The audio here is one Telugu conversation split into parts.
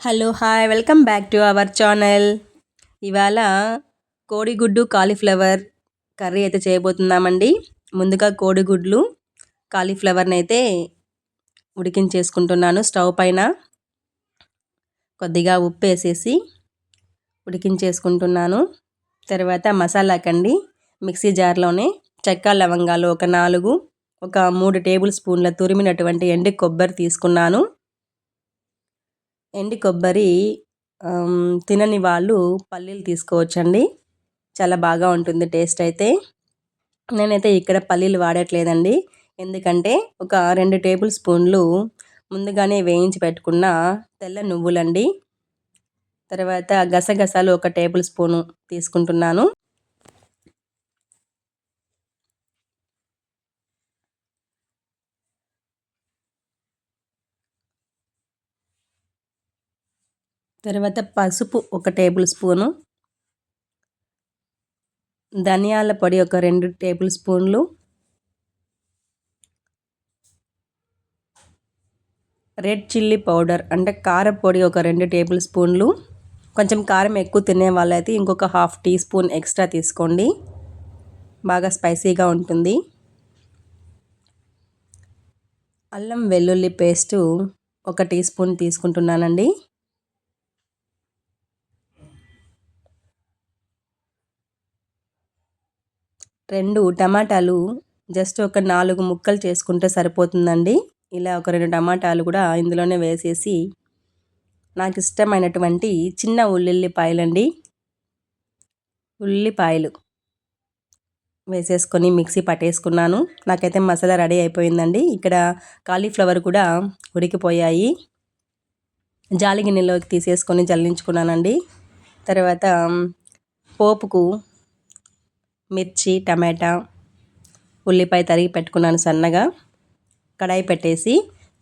Hello hi welcome back to our channel. ఇవాళ కోడిగుడ్డు కాలీఫ్లవర్ కర్రీ అయితే చేయబోతున్నామండి. ముందుగా కోడిగుడ్లు కాలీఫ్లవర్ని అయితే ఉడికించేసుకుంటున్నాను స్టవ్ పైన. కొద్దిగా ఉప్పు వేసేసి ఉడికించేసుకుంటున్నాను. తర్వాత మసాలాకండి మిక్సీ జార్లోనే చెక్క లవంగాలు ఒక నాలుగు ఒక మూడు టేబుల్ స్పూన్ల తురిమినటువంటి ఎండి కొబ్బరి తీసుకున్నాను. ఎండి కొబ్బరి తినని వాళ్ళు పల్లీలు తీసుకోవచ్చండి. చాలా బాగా ఉంటుంది టేస్ట్ అయితే. నేనైతే ఇక్కడ పల్లీలు వాడట్లేదండి. ఎందుకంటే ఒక రెండు టేబుల్ స్పూన్లు ముందుగానే వేయించి పెట్టుకున్న తెల్ల నువ్వులండి. తర్వాత గసగసాలు ఒక టేబుల్ స్పూను తీసుకుంటున్నాను. తర్వాత పసుపు ఒక టేబుల్ స్పూను ధనియాల పొడి ఒక రెండు టేబుల్ స్పూన్లు రెడ్ చిల్లీ పౌడర్ అంటే కారపొడి ఒక రెండు టేబుల్ స్పూన్లు. కొంచెం కారం ఎక్కువ తినే వాళ్ళైతే ఇంకొక హాఫ్ టీ స్పూన్ ఎక్స్ట్రా తీసుకోండి. బాగా స్పైసీగా ఉంటుంది. అల్లం వెల్లుల్లి పేస్టు ఒక టీ స్పూన్ తీసుకుంటున్నానండి. రెండు టమాటాలు జస్ట్ ఒక నాలుగు ముక్కలు చేసుకుంటే సరిపోతుందండి. ఇలా ఒక రెండు టమాటాలు కూడా ఇందులోనే వేసేసి నాకు ఇష్టమైనటువంటి చిన్న ఉల్లిపాయలండి. ఉల్లిపాయలు వేసేసుకొని మిక్సీ పట్టేసుకున్నాను. నాకైతే మసాలా రెడీ అయిపోయిందండి. ఇక్కడ కాలీఫ్లవర్ కూడా ఉడికిపోయాయి. జాలి గిన్నెలోకి తీసేసుకొని జల్లించుకున్నానండి. తర్వాత పోపుకు మిర్చి టమాటా ఉల్లిపాయ తరిగి పెట్టుకున్నాను సన్నగా. కడాయి పెట్టేసి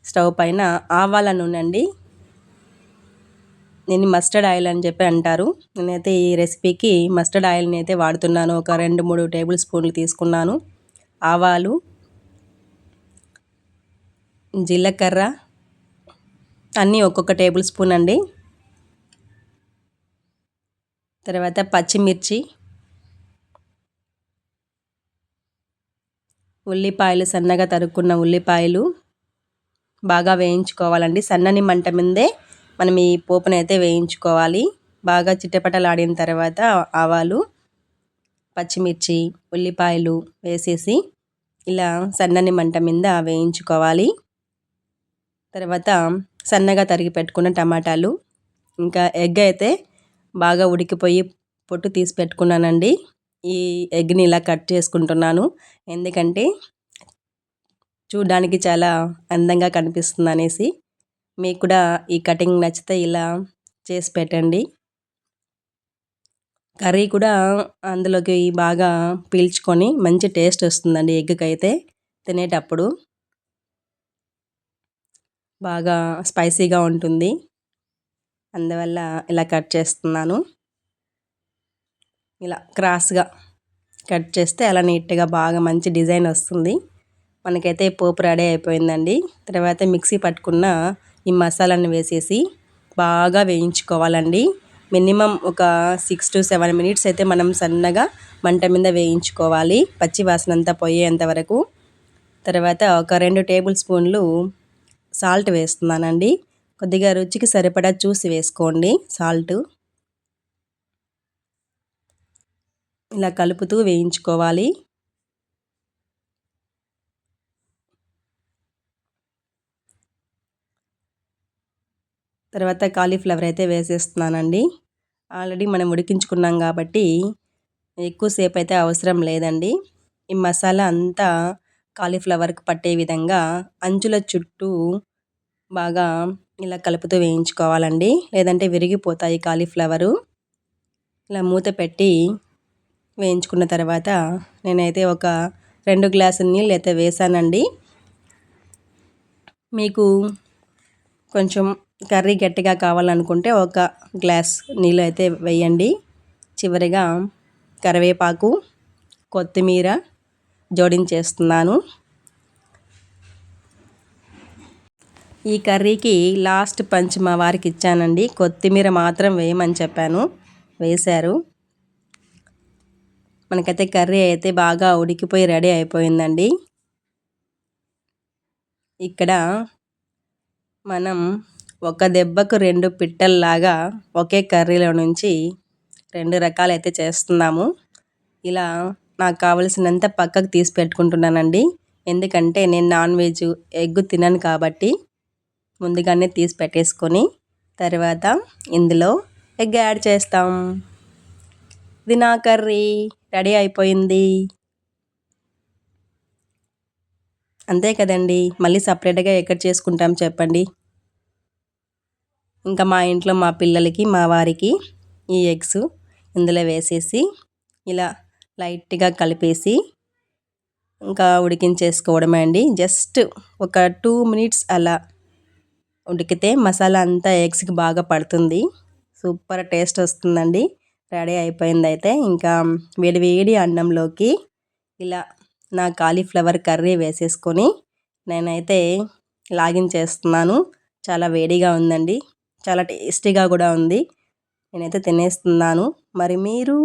స్టవ్ పైన ఆవాల నూనె అండి. నేను మస్టర్డ్ ఆయిల్ అని చెప్పి అంటారు. నేనైతే ఈ రెసిపీకి మస్టర్డ్ ఆయిల్ని అయితే వాడుతున్నాను. ఒక రెండు మూడు టేబుల్ స్పూన్లు తీసుకున్నాను. ఆవాలు జీలకర్ర అన్నీ ఒక్కొక్క టేబుల్ స్పూన్ అండి. తర్వాత పచ్చిమిర్చి ఉల్లిపాయలు సన్నగా తరుక్కున్న ఉల్లిపాయలు బాగా వేయించుకోవాలండి. సన్నని మంట మీదే మనం ఈ పోపునైతే వేయించుకోవాలి. బాగా చిట్టపటలాడిన తర్వాత ఆవాలు పచ్చిమిర్చి ఉల్లిపాయలు వేసేసి ఇలా సన్నని మంట మీద వేయించుకోవాలి. తర్వాత సన్నగా తరిగి పెట్టుకున్న టమాటాలు. ఇంకా ఎగ్ అయితే బాగా ఉడికిపోయి పొట్టు తీసి పెట్టుకున్నానండి. ఈ ఎగ్ని ఇలా కట్ చేసుకుంటున్నాను. ఎందుకంటే చూడడానికి చాలా అందంగా కనిపిస్తుంది అనేసి మీకు కూడా ఈ కటింగ్ నచ్చితే ఇలా చేసి పెట్టండి. కర్రీ కూడా అందులోకి బాగా పీల్చుకొని మంచి టేస్ట్ వస్తుందండి ఎగ్కి అయితే తినేటప్పుడు. బాగా స్పైసీగా ఉంటుంది. అందువల్ల ఇలా కట్ చేస్తున్నాను. ఇలా క్రాస్గా కట్ చేస్తే అలా నీట్గా బాగా మంచి డిజైన్ వస్తుంది. మనకైతే పోపు రెడీ అయిపోయిందండి. తర్వాత మిక్సీ పట్టుకున్న ఈ మసాలాను వేసేసి బాగా వేయించుకోవాలండి. మినిమం ఒక సిక్స్ టు సెవెన్ మినిట్స్ అయితే మనం సన్నగా మంట మీద వేయించుకోవాలి. పచ్చి వాసన అంతా పోయేంత వరకు. తర్వాత ఒక రెండు టేబుల్ స్పూన్లు సాల్ట్ వేస్తున్నానండి. కొద్దిగా రుచికి సరిపడా చూసి వేసుకోండి సాల్ట్. ఇలా కలుపుతూ వేయించుకోవాలి. తర్వాత కాలీఫ్లవర్ అయితే వేసేస్తున్నానండి. ఆల్రెడీ మనం ఉడికించుకున్నాం కాబట్టి ఎక్కువసేపు అయితే అవసరం లేదండి. ఈ మసాలా అంతా కాలీఫ్లవర్కి పట్టే విధంగా అంచుల చుట్టూ బాగా ఇలా కలుపుతూ వేయించుకోవాలండి. లేదంటే విరిగిపోతాయి కాలీఫ్లవరు. ఇలా మూత పెట్టి వేయించుకున్న తర్వాత నేనైతే ఒక రెండు గ్లాసుల నీళ్ళు అయితే వేసానండి. మీకు కొంచెం కర్రీ గట్టిగా కావాలనుకుంటే ఒక గ్లాస్ నీళ్ళు అయితే వేయండి. చివరిగా కరివేపాకు కొత్తిమీర జోడించేస్తున్నాను. ఈ కర్రీకి లాస్ట్ పంచ్ మా వారికి ఇచ్చానండి. కొత్తిమీర మాత్రం వేయమని చెప్పాను. వేశారు. మనకైతే కర్రీ అయితే బాగా ఉడికిపోయి రెడీ అయిపోయిందండి. ఇక్కడ మనం ఒక దెబ్బకు రెండు పిట్టల్లాగా ఒకే కర్రీలో నుంచి రెండు రకాలైతే చేస్తున్నాము. ఇలా నాకు కావలసినంత పక్కకు తీసి పెట్టుకుంటున్నానండి. ఎందుకంటే నేను నాన్ వెజ్ ఎగ్ తినను కాబట్టి ముందుగానే తీసి పెట్టేసుకొని తర్వాత ఇందులో ఎగ్ యాడ్ చేస్తాం. ఇది నా కర్రీ రెడీ అయిపోయింది. అంతే కదండి మళ్ళీ సపరేట్గా ఎక్కడ చేసుకుంటాం చెప్పండి. ఇంకా మా ఇంట్లో మా పిల్లలకి మా వారికి ఈ ఎగ్స్ ఇందులో వేసేసి ఇలా లైట్గా కలిపేసి ఇంకా ఉడికించేసుకోవడమే అండి. జస్ట్ ఒక టూ మినిట్స్ అలా ఉడికితే మసాలా అంతా ఎగ్స్కి బాగా పడుతుంది. సూపర్ టేస్ట్ వస్తుందండి. రెడీ అయిపోయింది అయితే ఇంకా వేడి వేడి అన్నంలోకి ఇలా నా కాలీఫ్లవర్ కర్రీ వేసేసుకొని నేనైతే లాగిన్ చేస్తున్నాను. చాలా వేడిగా ఉందండి. చాలా టేస్టీగా కూడా ఉంది. నేనైతే తినేస్తున్నాను. మరి మీరు?